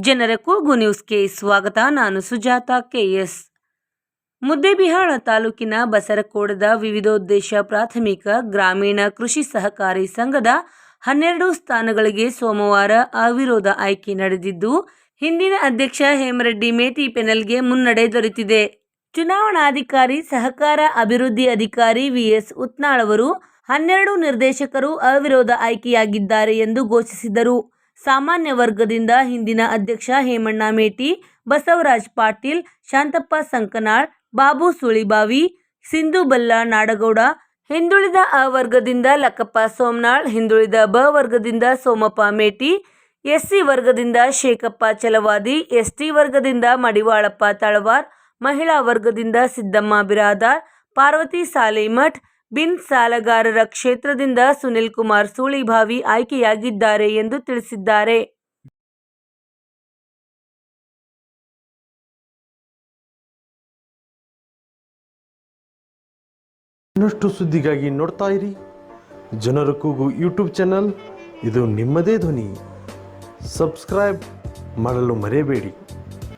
ಜನರ ಕೂಗು ನ್ಯೂಸ್ಗೆ ಸ್ವಾಗತ. ನಾನು ಸುಜಾತ ಕೆಎಸ್. ಮುದ್ದೇಬಿಹಾಳ ತಾಲೂಕಿನ ಬಸರಕೋಡದ ವಿವಿಧೋದ್ದೇಶ ಪ್ರಾಥಮಿಕ ಗ್ರಾಮೀಣ ಕೃಷಿ ಸಹಕಾರಿ ಸಂಘದ ಹನ್ನೆರಡು ಸ್ಥಾನಗಳಿಗೆ ಸೋಮವಾರ ಅವಿರೋಧ ಆಯ್ಕೆ ನಡೆದಿದ್ದು, ಹಿಂದಿನ ಅಧ್ಯಕ್ಷ ಹೇಮರೆಡ್ಡಿ ಮೇಟಿ ಪೆನಲ್ಗೆ ಮುನ್ನಡೆ ದೊರೆತಿದೆ. ಚುನಾವಣಾಧಿಕಾರಿ, ಸಹಕಾರ ಅಭಿವೃದ್ಧಿ ಅಧಿಕಾರಿ ವಿಎಸ್ ಉತ್ನಾಳ್ ಅವರು ಹನ್ನೆರಡು ನಿರ್ದೇಶಕರು ಅವಿರೋಧ ಆಯ್ಕೆಯಾಗಿದ್ದಾರೆ ಎಂದು ಘೋಷಿಸಿದರು. ಸಾಮಾನ್ಯ ವರ್ಗದಿಂದ ಹಿಂದಿನ ಅಧ್ಯಕ್ಷ ಹೇಮಣ್ಣ ಮೇಟಿ, ಬಸವರಾಜ್ ಪಾಟೀಲ್, ಶಾಂತಪ್ಪ ಸಂಕನಾಳ್, ಬಾಬು ಸುಳಿಬಾವಿ, ಸಿಂಧು ಬಲ್ಲ ನಾಡಗೌಡ, ಹಿಂದುಳಿದ ಅ ವರ್ಗದಿಂದ ಲಕ್ಕಪ್ಪ ಸೋಮನಾಳ್, ಹಿಂದುಳಿದ ಬ ವರ್ಗದಿಂದ ಸೋಮಪ್ಪ ಮೇಟಿ, ಎಸ್ಸಿ ವರ್ಗದಿಂದ ಶೇಖಪ್ಪ ಚಲವಾದಿ, ಎಸ್ಟಿ ವರ್ಗದಿಂದ ಮಡಿವಾಳಪ್ಪ ತಳವಾರ್, ಮಹಿಳಾ ವರ್ಗದಿಂದ ಸಿದ್ದಮ್ಮ ಬಿರಾದಾರ್, ಪಾರ್ವತಿ ಸಾಲೇಮಠ್ ಬಿನ್ ಸಾಲಗಾರರ ಕ್ಷೇತ್ರದಿಂದ ಸುನಿಲ್ ಕುಮಾರ್ ಸೂಳಿಭಾವಿ ಆಯ್ಕೆಯಾಗಿದ್ದಾರೆ ಎಂದು ತಿಳಿಸಿದ್ದಾರೆ. ಇನ್ನಷ್ಟು ಸುದ್ದಿಗಾಗಿ ನೋಡ್ತಾ ಇರಿ. ಜನರ ಕೂಗು ಯೂಟ್ಯೂಬ್ ಚಾನಲ್. ಇದು ನಿಮ್ಮದೇ ಧ್ವನಿ. ಸಬ್ಸ್ಕ್ರೈಬ್ ಮಾಡಲು ಮರೆಯಬೇಡಿ.